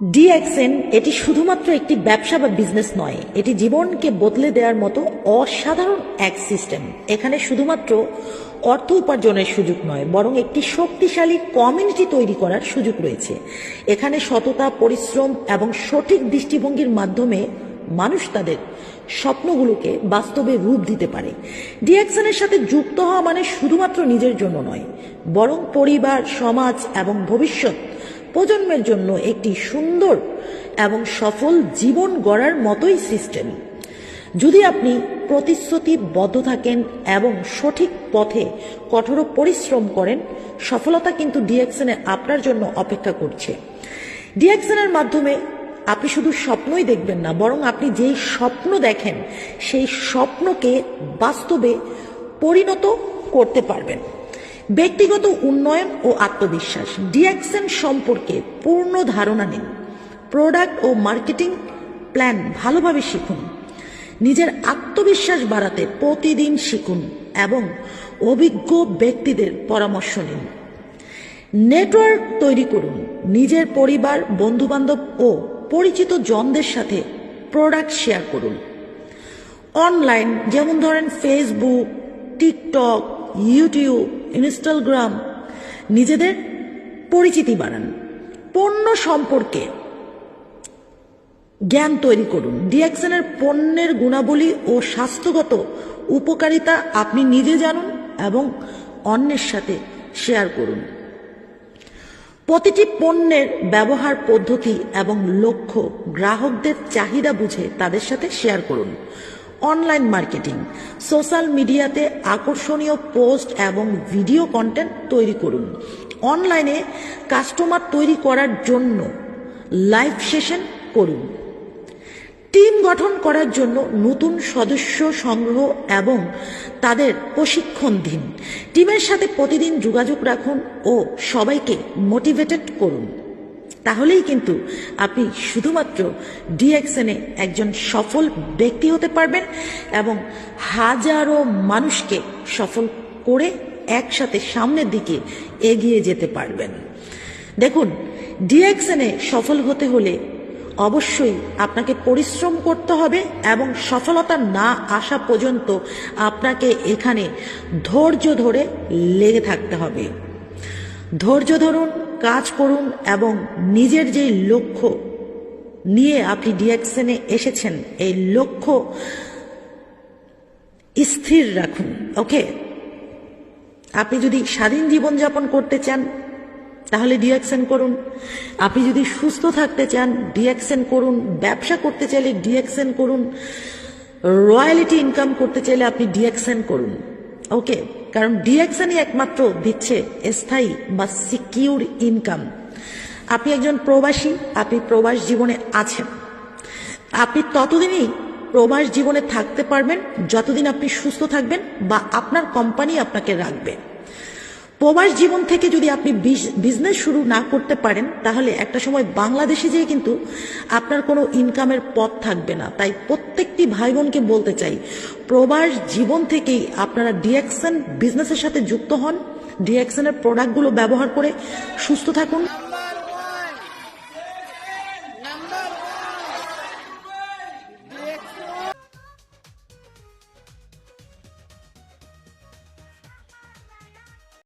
DXN এটি শুধুমাত্র একটি ব্যবসা বা বিজনেস নয়, এটি জীবনকে বদলে দেওয়ার মতো অসাধারণ এক সিস্টেম এখানে শুধুমাত্র অর্থ উপার্জনের সুযোগ নয়, বরং একটি শক্তিশালী কমিউনিটি তৈরি করার সুযোগ রয়েছে। এখানে সততা, পরিশ্রম এবং সঠিক দৃষ্টিভঙ্গির মাধ্যমে মানুষ তাদের স্বপ্নগুলোকে বাস্তবে রূপ দিতে পারে। ডিএক্সনের সাথে যুক্ত হওয়া মানে শুধুমাত্র নিজের জন্য নয়, বরং পরিবার, সমাজ এবং ভবিষ্যৎ প্রজন্মের জন্য একটি সুন্দর এবং সফল জীবন গড়ার মতোই সিস্টেম যদি আপনি প্রতিশ্রুতিবদ্ধ থাকেন এবং সঠিক পথে কঠোর পরিশ্রম করেন, সফলতা কিন্তু ডিএক্সনে আপনার জন্য অপেক্ষা করছে। ডিএক্সনের মাধ্যমে আপনি শুধু স্বপ্নই দেখবেন না, বরং আপনি যেই স্বপ্ন দেখেন, সেই স্বপ্নকে বাস্তবে পরিণত করতে পারবেন। ব্যক্তিগত উন্নয়ন ও আত্মবিশ্বাস। ডিএক্সএন সম্পর্কে পূর্ণ ধারণা নিন। প্রোডাক্ট ও মার্কেটিং প্ল্যান ভালোভাবে শিখুন। নিজের আত্মবিশ্বাস বাড়াতে প্রতিদিন শিখুন এবং অভিজ্ঞ ব্যক্তিদের পরামর্শ নিন। নেটওয়ার্ক তৈরি করুন। নিজের পরিবার, বন্ধুবান্ধব ও পরিচিত জনদের সাথে প্রোডাক্ট শেয়ার করুন। অনলাইন, যেমন ধরেন ফেসবুক টিকটক ইউটিউব ইনস্টাগ্রাম নিজেদের পরিচিতি বাড়ান। পণ্য সম্পর্কে জ্ঞান তৈরি করুন। ডিএক্সনের পণ্যের গুণাবলী ও স্বাস্থ্যগত উপকারিতা আপনি নিজে জানুন এবং অন্যের সাথে শেয়ার করুন। প্রতিটি পণ্যের ব্যবহার পদ্ধতি এবং লক্ষ্য গ্রাহকদের চাহিদা বুঝে তাদের সাথে শেয়ার করুন। অনলাইন মার্কেটিং, সোশ্যাল মিডিয়াতে আকর্ষণীয় পোস্ট এবং ভিডিও কন্টেন্ট তৈরি করুন। অনলাইনে কাস্টমার তৈরি করার জন্য লাইভ সেশন করুন। টিম গঠন করার জন্য নতুন সদস্য সংগ্রহ এবং তাদের প্রশিক্ষণ দিন। টিমের সাথে প্রতিদিন যোগাযোগ রাখুন ও সবাইকে মোটিভেটেড করুন। তাহলেই কিন্তু আপনি শুধুমাত্র ডিএক্সএনে একজন সফল ব্যক্তি হতে পারবেন এবং হাজারো মানুষকে সফল করে একসাথে সামনের দিকে এগিয়ে যেতে পারবেন। দেখুন, ডিএক্সএনে সফল হতে হলে অবশ্যই আপনাকে পরিশ্রম করতে হবে এবং সফলতা না আসা পর্যন্ত আপনাকে এখানে ধৈর্য ধরে লেগে থাকতে হবে। ধৈর্য ধরুন কাজ করুন এবং নিজের যে লক্ষ্য নিয়ে আপনি ডিএক্সএনে এসেছেন, এই লক্ষ্য স্থির রাখুন, ওকে? আপনি যদি স্বাধীন জীবনযাপন করতে চান, তাহলে ডিএক্সেন করুন। আপনি যদি সুস্থ থাকতে চান ডিএক্সেন করুন। ব্যবসা করতে চাইলে ডিএক্সেন করুন। রয়্যালিটি ইনকাম করতে চাইলে আপনি ডিএক্সেন করুন, ওকে? কারণ ডিএক্সেনই একমাত্র দিচ্ছে স্থায়ী বা সিকিউর ইনকাম আপনি একজন প্রবাসী, আপনি প্রবাস জীবনে আছেন। আপনি ততদিনই প্রবাস জীবনে থাকতে পারবেন, যতদিন আপনি সুস্থ থাকবেন বা আপনার কোম্পানি আপনাকে রাখবে। প্রবাস জীবন থেকে যদি আপনি বিজনেস শুরু না করতে পারেন, তাহলে একটা সময় বাংলাদেশে যেয়ে কিন্তু আপনার কোনো ইনকামের পথ থাকবে না। তাই প্রত্যেকটি ভাই বোনকে বলতে চাই, প্রবাস জীবন থেকেই আপনারা ডিএক্সন বিজনেসের সাথে যুক্ত হন ডিএক্সনের প্রোডাক্টগুলো ব্যবহার করে সুস্থ থাকুন।